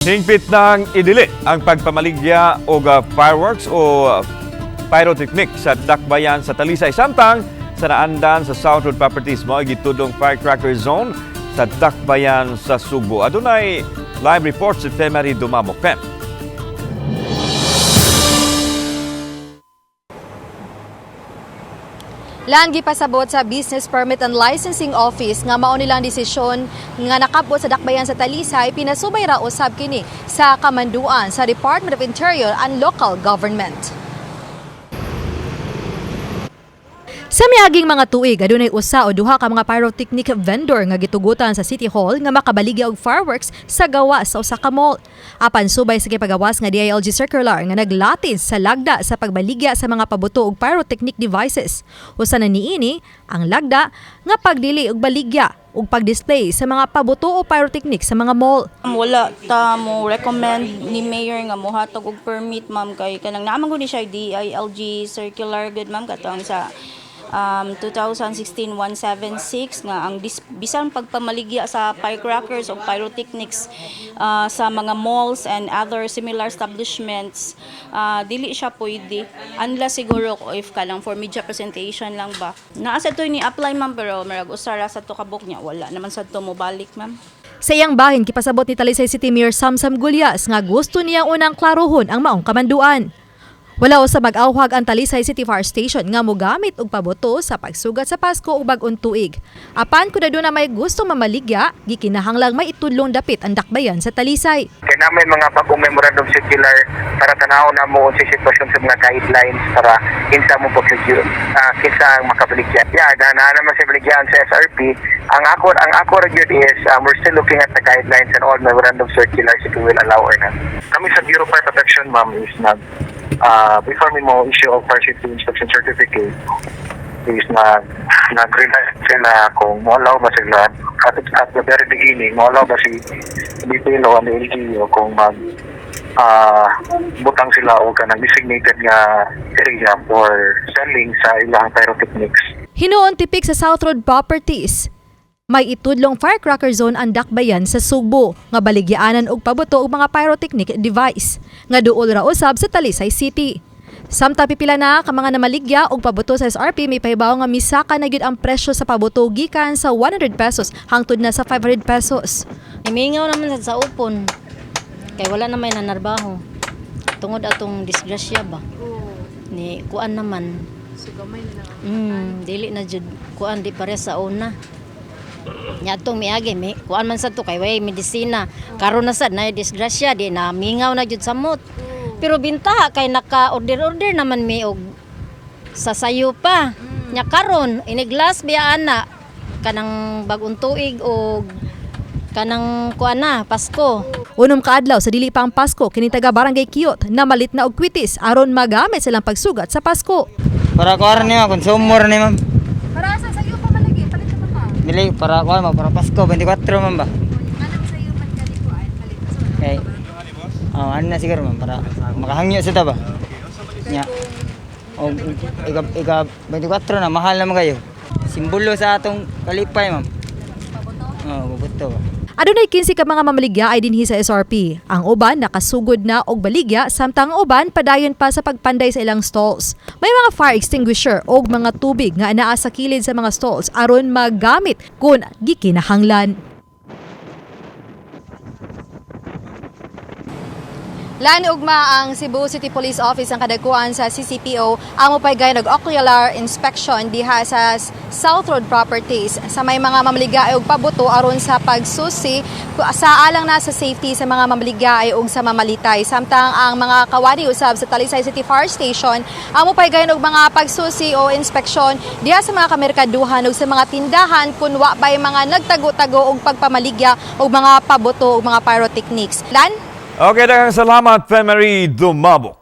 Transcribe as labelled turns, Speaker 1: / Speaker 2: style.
Speaker 1: Hingpit ng idili ang pagpamaligya o fireworks o uh, pyrotechnic sa Dakbayan sa Talisay. Samtang sa naandan sa South Road Properties mo gitudong firecracker zone sa Dakbayan sa Sugbo. Adunay live report si Femari Dumamok. Fem.
Speaker 2: Lan pasabot sa Business Permit and Licensing Office nga mao nilang desisyon nga nakabot sa dakbayan sa Talisay pinasubay ra usab kini sa kamanduan sa Department of Interior and Local Government. Sa miaging mga tuig, adunay usa o duha ka mga pyrotechnic vendor nga gitugutan sa City Hall nga makabaligya og fireworks sa gawas sa usa ka mall. Apan subay sa gipagawas nga DILG circular nga naglatis sa lagda sa pagbaligya sa mga pabuto og pyrotechnic devices. Usa na niini ang lagda nga pagdili og baligya ug pagdisplay sa mga pabuto o pyrotechnic sa mga mall.
Speaker 3: Wala ta mo recommend ni mayor nga mohatag og permit ma'am kay kanang gud ni siya DILG circular good ma'am katong sa um, 2016-176 nga ang dis- bisan pagpamaligya sa firecrackers o pyrotechnics uh, sa mga malls and other similar establishments uh, dili siya pwede. Unless siguro if kalang for media presentation lang ba. Naa sa to ni apply ma'am pero marag usara sa to kabuk niya. Wala naman sa to mo balik ma'am.
Speaker 2: Sa iyang bahin, kipasabot ni Talisay City Mayor Samsam Gulyas nga gusto niyang unang klaruhon ang maong kamanduan. Wala sa mag-awhag ang Talisay City Fire Station nga mogamit og paboto sa pagsugat sa Pasko ug bag-ong tuig. Apan kun na may gusto mamaligya, gikinahanglang may itudlong dapit ang dakbayan sa Talisay.
Speaker 4: Kaya namin mga bagong memorandum circular para tanaw na mo sa sitwasyon sa mga guidelines para kinsa mo po uh, kinsa ang makabaligyan. Yeah, na, na naman sa baligyan sa SRP. Ang ako ang ako yun is um, we're still looking at the guidelines and all memorandum circulars if we will allow or not. Kami sa Bureau of Fire Protection, ma'am, is nag uh, before me mo issue of safety inspection certificate is na nag-rely sila kung mawalaw ba sila at, at the very beginning mawalaw ba si Bipilo and the LGU kung mag ah butang sila o ka designated nga area for selling sa ilang pyrotechnics.
Speaker 2: Hinuon tipik sa South Road Properties. May itudlong firecracker zone ang dakbayan sa Sugbo nga baligyaanan og pabuto og mga pyrotechnic device nga duol ra usab sa Talisay City. Samtang pipila na ka mga namaligya og pabuto sa SRP may pahibaw nga misaka na gyud ang presyo sa pabuto gikan sa 100 pesos hangtod na sa 500 pesos.
Speaker 5: Imingaw naman sa upon. Kay wala na may nanarbaho. Tungod atong disgrasya ba? Ni kuan naman. Mm, dili na jud kuan di pare sa una. Nya atong miagi mi kuan man sa to kay way medisina. Karon na sad na disgrasya di na mingaw na jud samot. Pero bintaha kay naka-order-order naman mi og sa sayo pa. Nya karon iniglas biya ana kanang bagong tuig og kanang kuan na Pasko.
Speaker 2: Unom kaadlaw sa dili pa ang Pasko kini taga Barangay Kiyot na malit na og kwitis aron magamit silang pagsugat sa Pasko.
Speaker 6: Para kuha ni ma'am, konsumor ni ma'am.
Speaker 2: Para sa sayo pa malagi palit na pa.
Speaker 6: Dili, para kuha ma'am, para Pasko, 24 ma'am ba?
Speaker 2: Anong sayo man kani ko ay palit.
Speaker 6: Okay. Oh, ano na siguro ma'am, para makahangyo sa ta ba? Nya. O, ika, ika, 24 na, mahal naman kayo. Simbolo sa atong kalipay ma'am. Oo, oh, bubuto?
Speaker 2: Adunay 15 ka mga mamaligya ay dinhi sa SRP. Ang uban nakasugod na og baligya samtang ang uban padayon pa sa pagpanday sa ilang stalls. May mga fire extinguisher o mga tubig nga anaa sa kilid sa mga stalls aron magamit kung gikinahanglan. Lan ugma ang Cebu City Police Office ang kadagkuan sa CCPO amo pay gayud og ocular inspection diha sa South Road Properties. Sa may mga mamaligaay og pabuto aron sa pagsusi sa alang na sa safety sa mga mamaligaay ug sa mamalitay. Samtang ang mga kawani usab sa Talisay City Fire Station amo pay gayud og mga pagsusi o inspeksyon diha sa mga kamerkaduhan ug sa mga tindahan kun wa bay mga nagtago-tago og pagpamaligya og mga pabuto ug mga pyrotechnics. Lan
Speaker 1: Okay, daghang salamat Femari Dumabok.